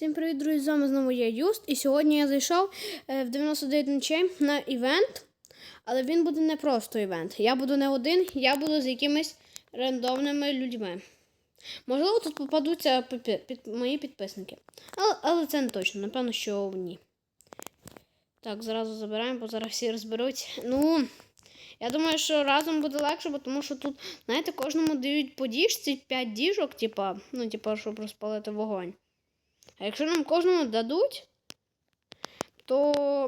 Всім привіт, друзі! З вами знову я Юст. І сьогодні я зайшов е, в 99 ночей на івент. Але він буде не просто івент. Я буду не один, я буду з якимись рандомними людьми. Можливо, тут попадуться пі- під, мої підписники. Але, але це не точно, напевно, що ні. Так, зразу забираємо, бо зараз всі розберуть. Ну, я думаю, що разом буде легше, бо тому що тут, знаєте, кожному дають по діжці 5 діжок, типа, ну, типа, щоб розпалити вогонь. А якщо нам кожному дадуть, то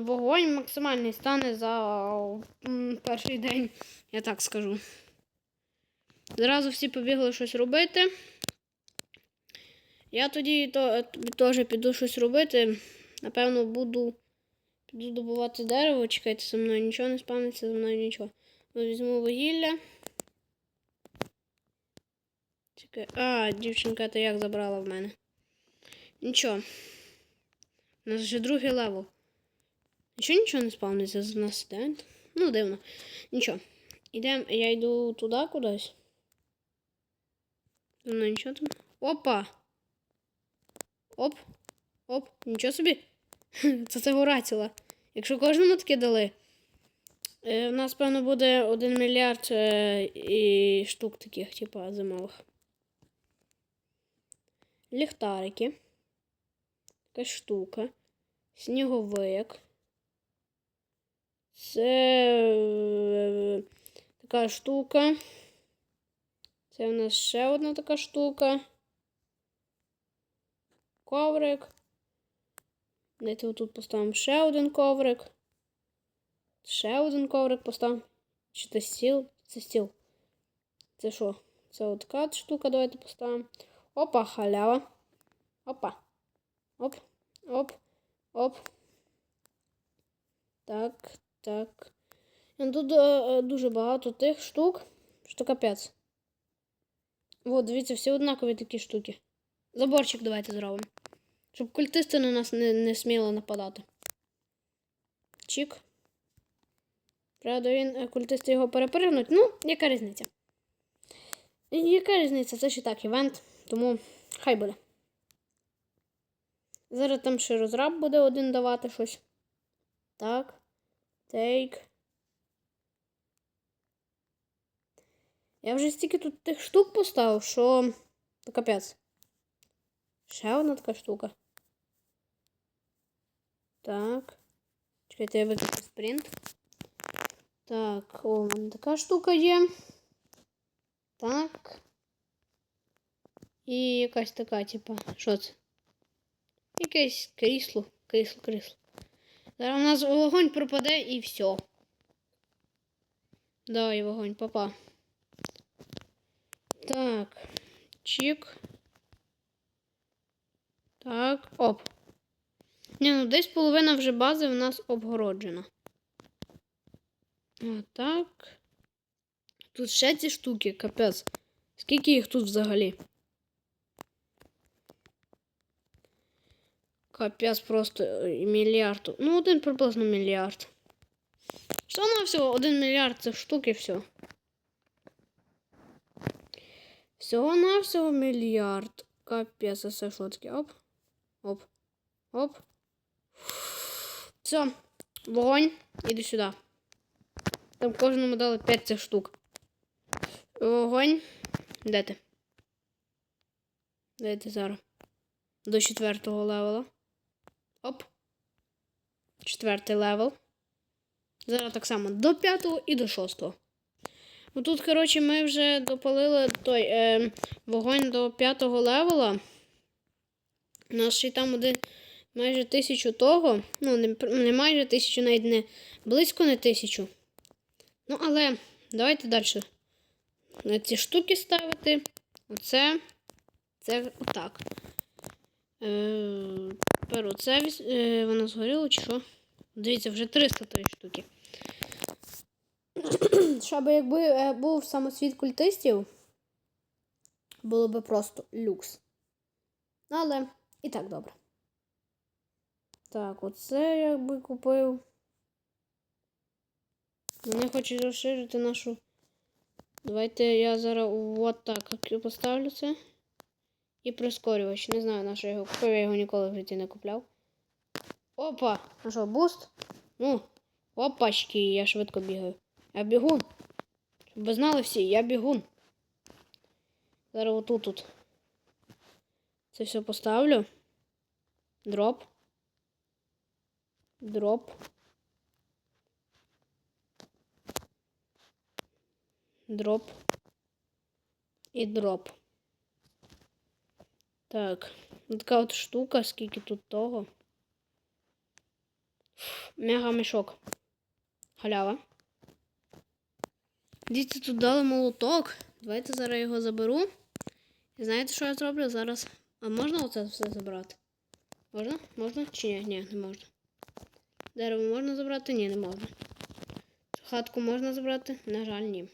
вогонь максимальний стане за перший день, я так скажу. Зразу всі побігли щось робити. Я тоді то, теж піду щось робити. Напевно, буду піду добувати дерево. Чекайте, зі мною нічого не спавниться, зі мною нічого. Ну, Візьму вугілля. Чекай. А, дівчинка, ти як забрала в мене? Нічого. У нас вже другий левел. Ще нічого не спавниться з нас іде. Ну, дивно. Нічого. Ідемо, я йду туди кудись. Ну, нічого там. Опа! Оп! Оп! Нічого собі. Це це ціла. Якщо кожному таке дали. Е, у нас, певно, буде 1 мільярд е, і штук таких, типу, зимових. Ліхтарики. Така штука. Сніговик. Це е, така штука. Це у нас ще одна така штука. Коврик. Дайте отут поставимо ще один коврик. Ще один коврик поставимо. Чи це стіл? Це стіл. Це що? Це от така штука, давайте поставимо. Опа, халява. Опа. Оп, оп, оп. Так, так. Тут е, дуже багато тих штук, що капець. От, дивіться, всі однакові такі штуки. Заборчик давайте зробимо. Щоб культисти на нас не, не сміли нападати. Чік. Правда, він е, культисти його перепригнуть. Ну, яка різниця? Яка різниця? Це ще так, івент, тому хай буде. Зараз там ще розраб буде один давати щось. Так. Тейк. Я вже стільки тут тих штук поставив, що то капець. Ще одна така штука. Так. Чекайте, я виключу спринт. Так, о, у мене така штука є. Так. І якась така, типа, що це? Якесь крісло, крісло, крісло. Зараз у нас вогонь пропаде і все. Да, і вогонь, папа. Так. Чик. Так, оп. Ні, ну десь половина вже бази в нас обгороджена. Отак. Тут ще ці штуки, капець. Скільки їх тут взагалі? Капець просто е, мільярд. Ну, один приблизно мільярд. Що на всього? Один мільярд це штуки все. Всього на всього мільярд. Капець, це таке? Оп. Оп. Оп. Все. Вогонь. Іди сюди. Там кожному дали 5 цих штук. Вогонь. Де ти? Де ти зараз? До четвертого левела. Оп. Четвертий левел. Зараз так само до п'ятого і до шостого. Ну тут, коротше, ми вже допалили той е, вогонь до п'ятого левела. У нас ще там один майже тисячу того. Ну, не, не майже тисячу, навіть не близько не тисячу. Ну, але давайте далі. На ці штуки ставити. Оце. Це отак. Е, тепер оце е, воно згоріло чи що? Дивіться, вже 300 тої штуки. Щоб якби е, був самосвіт культистів, було би просто люкс. Але і так добре. Так, оце я би купив. Вони хочуть розширити нашу. Давайте я зараз от так поставлю це. І прискорювач. Не знаю, на що я його купив, я його ніколи в житті не купляв. Опа! А що, буст? Ну, опачки, я швидко бігаю. Я бігун. Щоб ви знали всі, я бігун. Зараз отут тут. Це все поставлю. Дроп. Дроп. Дроп. І дроп. Так. Ну, Така от штука, скільки тут того. Мега мішок. Халява. Діти тут дали молоток. Давайте зараз його заберу. І знаєте, що я зроблю? Зараз. А можна оце все забрати? Можна? Можна? Чи ні? Ні, не можна. Дерево можна забрати? Ні, не можна. Хатку можна забрати? На жаль, ні.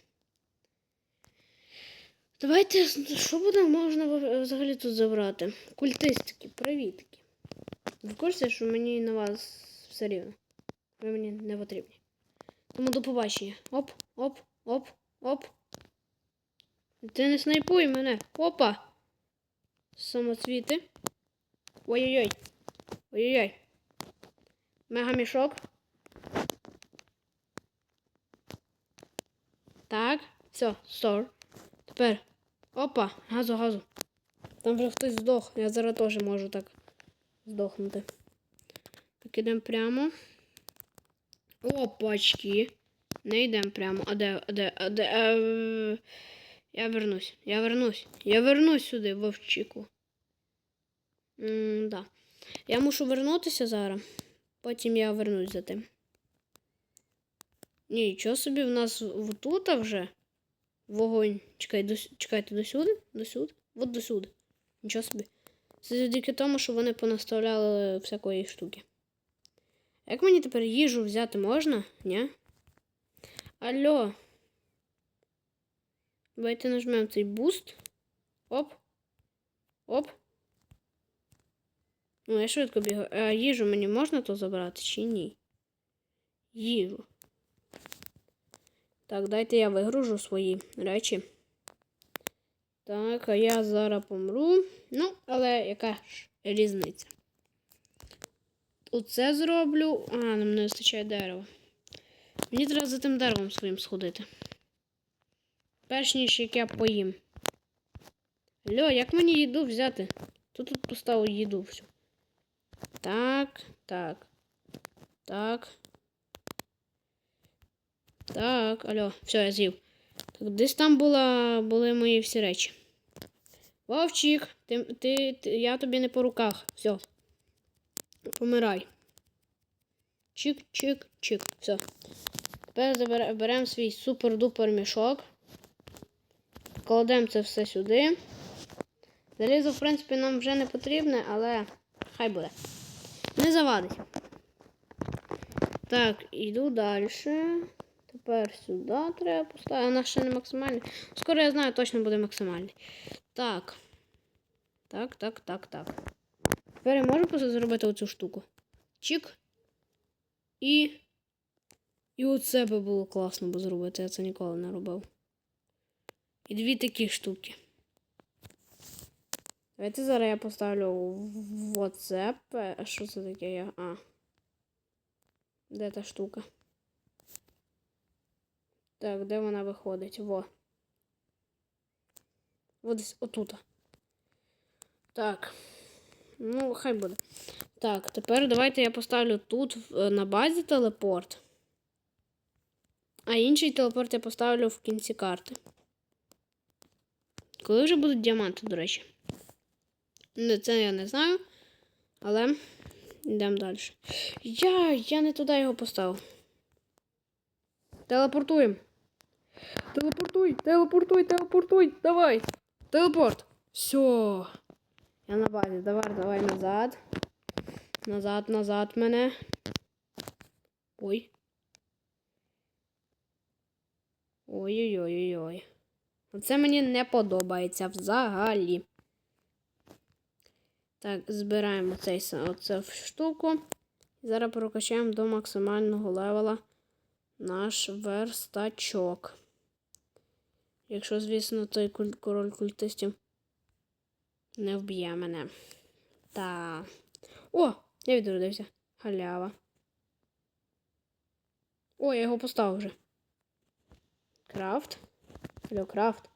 Давайте, що буде можна взагалі тут забрати? Культистики, привітки. Ви в курсі, що мені на вас все рівно. Ви мені не потрібні. Тому до побачення. Оп, оп, оп, оп. Ти не снайпуй мене. Опа. Самоцвіти. Ой-ой-ой. Ой-ой-ой. Мегамішок. Так. Все, стор. Тепер. Опа, газу, газу. Там вже хтось здох. Я зараз теж можу так здохнути. Так, ідемо прямо. Опачки. Не йдемо прямо. А де, а де, а де. Е... Я вернусь. Я вернусь. Я вернусь сюди, вовчику. Да. Я мушу вернутися зараз. Потім я вернусь за тим. Нічого собі, в нас тут вже вогонь. Чекай, до, чекайте, досюди? Досюди? От досюди. Нічого собі. Це завдяки тому, що вони понаставляли всякої штуки. Як мені тепер їжу взяти можна? Ні? Алло. Давайте нажмемо цей буст. Оп. Оп. Ну, я швидко бігаю. А їжу мені можна то забрати чи ні? Їжу. Так, дайте я вигружу свої речі. Так, а я зараз помру. Ну, але яка ж різниця? Оце зроблю. А, нам не вистачає дерева. Мені треба за тим деревом своїм сходити. Перш ніж як я поїм. Алло, як мені їду взяти? Хто тут поставив їду всю? Так, так. Так. Так, алло, все, я з'їв. Так, десь там була, були мої всі речі. Вовчик, ти, ти, ти, я тобі не по руках. Все. Помирай. Чик, чик, чик. Все. Тепер забере- беремо свій супер-дупер мішок. Кладемо це все сюди. Залізо, в принципі, нам вже не потрібне, але хай буде. Не завадить. Так, іду далі. Тепер сюди треба поставити. Вона ще не максимальний. Скоро я знаю, точно буде максимальний. Так. Так, так, так, так. Тепер я можу просто зробити оцю штуку. Чик. І. І оце би було класно би зробити. Я це ніколи не робив. І дві такі штуки. Давайте зараз я поставлю в. А що це таке? А. Де та штука? Так, де вона виходить? Во. Во десь отут. Так. Ну, хай буде. Так, тепер давайте я поставлю тут е, на базі телепорт. А інший телепорт я поставлю в кінці карти. Коли вже будуть діаманти, до речі. Це я не знаю. Але йдемо далі. Я, я не туди його поставив. Телепортуємо. Телепортуй, телепортуй, телепортуй. Давай. Телепорт. Все. Я на базі. Давай, давай назад. Назад, назад мене. Ой. Ой-ой-ой-ой. Оце мені не подобається взагалі. Так, збираємо цей, оце штуку. Зараз прокачаємо до максимального левела наш верстачок. Якщо, звісно, той куль- король культистів не вб'є мене. Та. О! Я відродився. Халява. О, я його поставив вже. Крафт. Алло, крафт.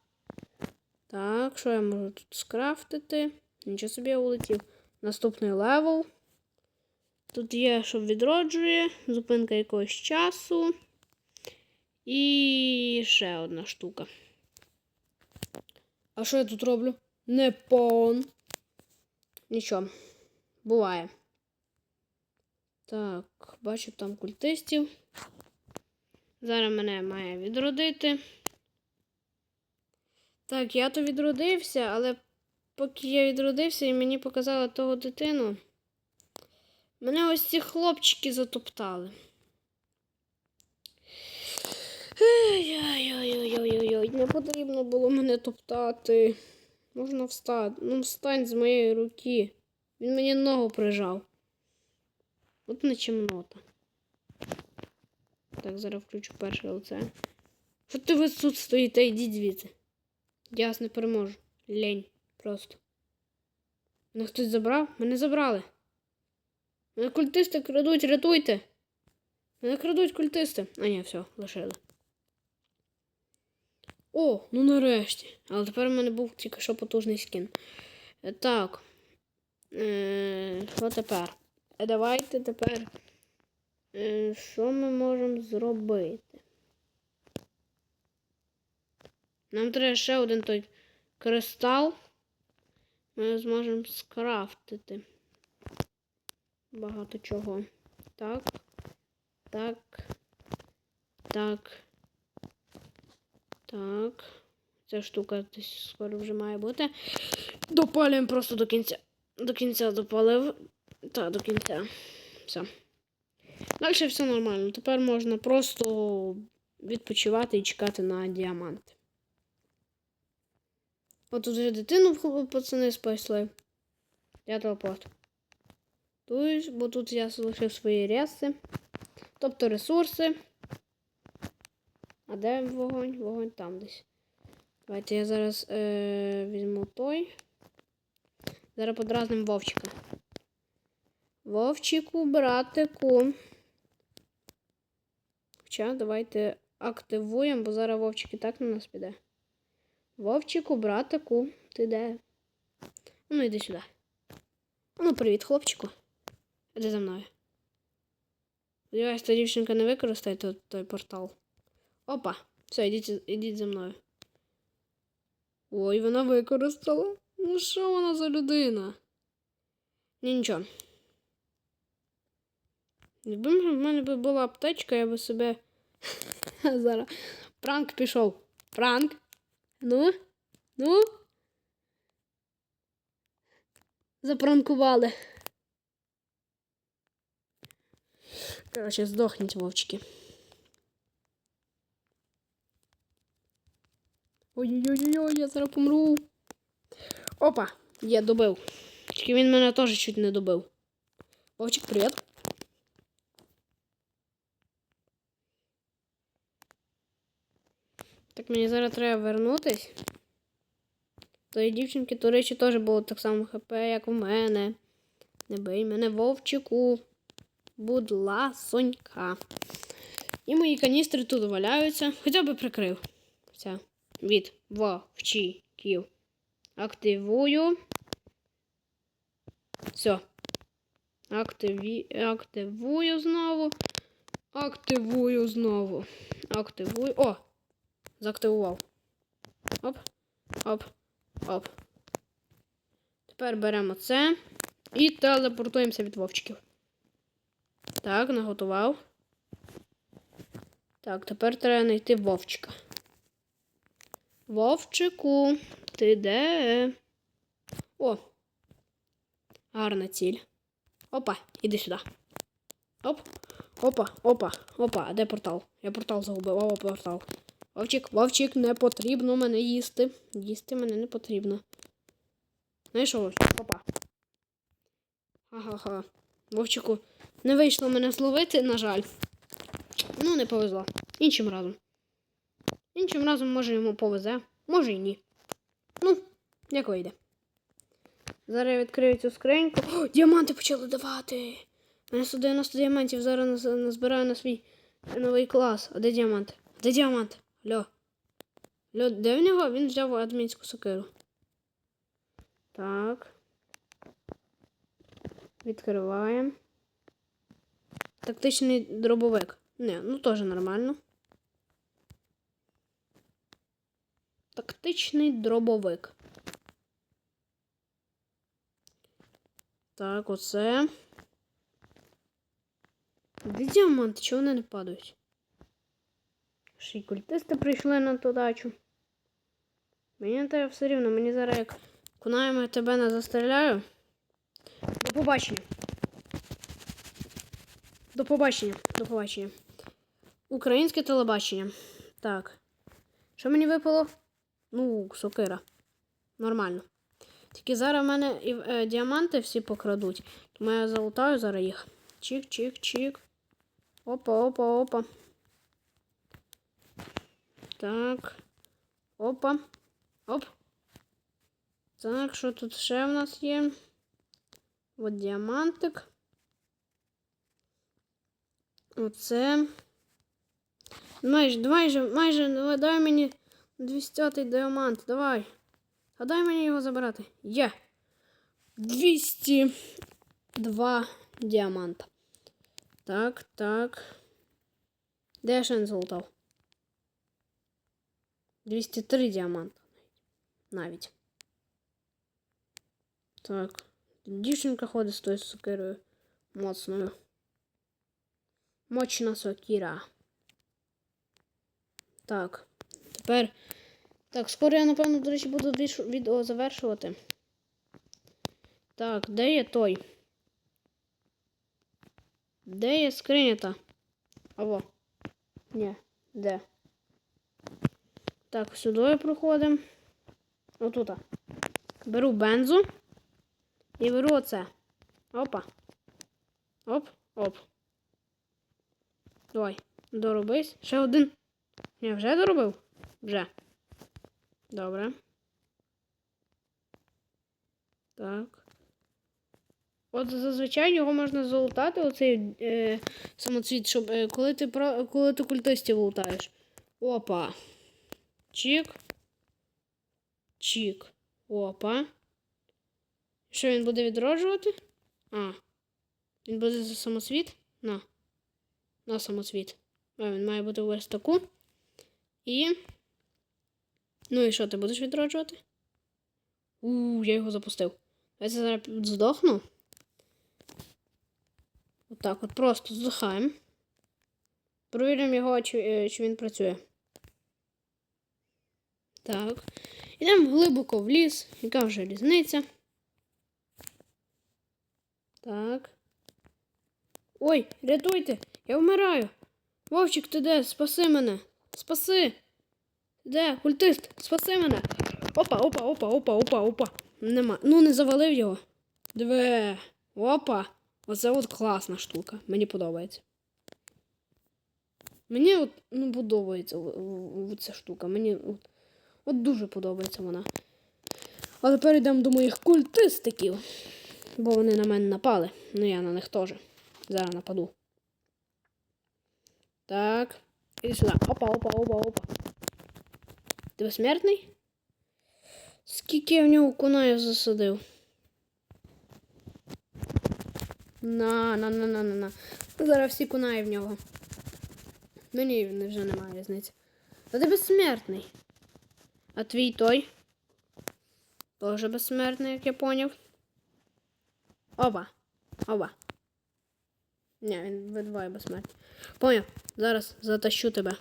Так, що я можу тут скрафтити? Нічого собі я улетів. Наступний левел. Тут є, що відроджує, зупинка якогось часу. І ще одна штука. А що я тут роблю? Не пон. Нічого. Буває. Так, бачу там культистів. Зараз мене має відродити. Так, я то відродився, але поки я відродився і мені показали того дитину, мене ось ці хлопчики затоптали. Ой-ой-ой-ой-ой-ой, не потрібно було мене топтати. Можна встати. Ну, встань з моєї руки. Він мені ногу прижав. От не чемнота. Так, зараз включу перше лице. Що ти ви тут стоїте? Йдіть звідси. Я вас не переможу. Лень. Просто. Мене хтось забрав? Мене забрали. Мене культисти крадуть, рятуйте. Мене крадуть культисти. А ні, все, лишили. О, ну нарешті. Але тепер в мене був тільки що потужний скін. Е, Так. Е, що тепер? Е, Давайте тепер. Е, що ми можемо зробити? Нам треба ще один той кристал. Ми зможемо скрафтити. Багато чого. Так. Так. Так. Так. Ця штука десь скоро вже має бути. Допалюємо просто до кінця. До кінця допалив. Так, до кінця. Все. Далі все нормально. Тепер можна просто відпочивати і чекати на діаманти. От тут вже дитину пацани спасли. Я телепорт. Бо тут я залишив свої реси. Тобто ресурси. А де вогонь? Вогонь там десь. Давайте я зараз е, візьму той. Зараз подразним Вовчика. Вовчику, братику. Хоча давайте активуємо, бо зараз Вовчик і так на нас піде. Вовчику, братику, ти де? Ну, йди сюди. Ну, привіт, хлопчику. Іди за мною. Сподіваюсь, та дівчинка не використає той, той портал. Опа, все, ідіть, ідіть за мною. Ой, вона використала. Ну що вона за людина? Ні, нічого. Якби в мене була аптечка, я би себе. Зараз. Пранк пішов. Пранк. Ну? Ну? Запранкували. Короче, здохніть, вовчики. Ой-ой-ой, я зараз помру. Опа, я добив. Тільки він мене теж чуть не добив. Вовчик, привіт. Так мені зараз треба вернутись. Тої дівчинки, до речі, теж було так само хп, як у мене. Не бий мене вовчику. Будь ласонька. І мої каністри тут валяються. Хоча б прикрив. Все. Від вовчиків. Активую. Все. Активі... Активую знову. Активую знову. Активую. О! Заактивував. Оп. Оп. Оп. Тепер беремо це і телепортуємося від вовчиків. Так, наготував. Так, тепер треба знайти вовчика. Вовчику, ти де? О! Гарна ціль. Опа, іди сюди. Оп. Опа, опа, опа, а де портал? Я портал загубив, о, портал. Вовчик, вовчик, не потрібно мене їсти. Їсти мене не потрібно. Знаєш, вовчик? Опа. Ха-ха-ха. Вовчику, не вийшло мене зловити, на жаль. Ну, не повезло. Іншим разом. Іншим разом, може, йому повезе, може і ні. Ну, як вийде. Зараз я відкрию цю скриньку. О, діаманти почали давати. У мене 190 діамантів зараз наз- назбираю на свій новий клас. А де діамант? Де діамант? Алло. Алло, де в нього? Він взяв адмінську сокиру. Так. Відкриваємо. Тактичний дробовик. Не, ну теж нормально. Тактичний дробовик. Так, оце. Де діаманти? Чого вони не падають? Ще й культисти прийшли на ту дачу. Мені тебе все рівно, мені зараз як кунаємо тебе не застріляю. До побачення. До побачення. До побачення. Українське телебачення. Так. Що мені випало? Ну, сокира. Нормально. Тільки зараз в мене і, е, діаманти всі покрадуть. Тому я залутаю зараз їх. Чик, чик, чик. Опа, опа, опа. Так. Опа. Оп. Так, що тут ще в нас є? От діамантик. Оце. Майже, майже, майже, дай мені 200 діамант, давай. А дай мені його забирати. Є. 202 діаманта. Так, так. Де я ще не золотав? 203 діаманта. Навіть. Так. Дівчинка ходить з тою сокирою моцною. Мощна сокира. Так. Тепер. Так, скоро я, напевно, до речі, буду відео завершувати. Так, де є той? Де є скринята? Або. Ні, де? Так, сюди проходимо. Отута. Беру бензу. І беру оце. Опа. Оп, оп. Давай, доробись. Ще один. Я вже доробив? Вже. Добре. Так. От зазвичай його можна залутати, оцей е, самоцвіт, щоб е, коли ти про, коли ти культистів лутаєш. Опа. Чік. Чік. Опа. Що він буде відроджувати? А. Він буде за самосвіт? На. На самосвіт. А, він має бути ось таку. І. Ну і що, ти будеш відроджувати? У, я його запустив. Я зараз здохну. Отак от просто здохаємо. Провіримо його, чи, е, чи він працює. Так. Йдемо глибоко в ліс. Яка вже різниця? Так. Ой, рятуйте! Я вмираю! Вовчик, ти де? Спаси мене! Спаси! Де? Культист, спаси мене! Опа, опа, опа, опа, опа, опа. Нема. Ну, не завалив його. Диви. Опа. Оце от класна штука. Мені подобається. Мені от, ну, подобається ця штука. Мені от, от дуже подобається вона. Але перейдемо до моїх культистиків. Бо вони на мене напали. Ну я на них теж. Зараз нападу. Так. Іди сюди. Опа, опа, опа, опа. Ти безсмертний? Скільки я в нього кунаїв засадив? На, на, на, на, на, на. Зараз всі кунаї в нього. Ну ні, вже немає різниці. Та ти безсмертний. А твій той? Тоже безсмертний, як я поняв. Оба. Оба. Ні, він видвоє безсмертний. Поняв. Зараз затащу тебе.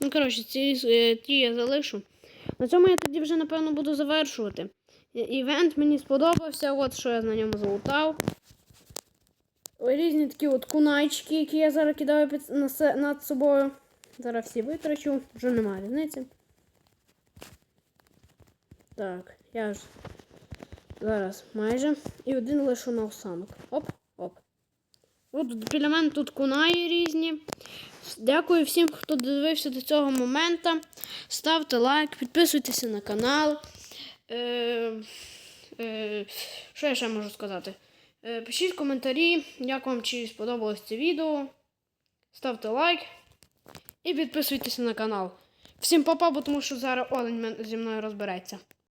Ну, коротше, ці е, ті я залишу. На цьому я тоді вже, напевно, буду завершувати. Івент мені сподобався, от що я на ньому залутав. Різні такі от кунайчики, які я зараз кидаю під, на, над собою. Зараз всі витрачу, вже немає різниці. Так, я ж зараз майже. І один лишу на осанок. Оп, оп. От біля мене тут кунаї різні. Дякую всім, хто дивився до цього моменту. Ставте лайк, підписуйтеся на канал. Е, Е, що я ще можу сказати? Е, пишіть коментарі, як вам чи сподобалось це відео. Ставте лайк і підписуйтесь на канал. Всім па-па, тому що зараз Олень зі мною розбереться.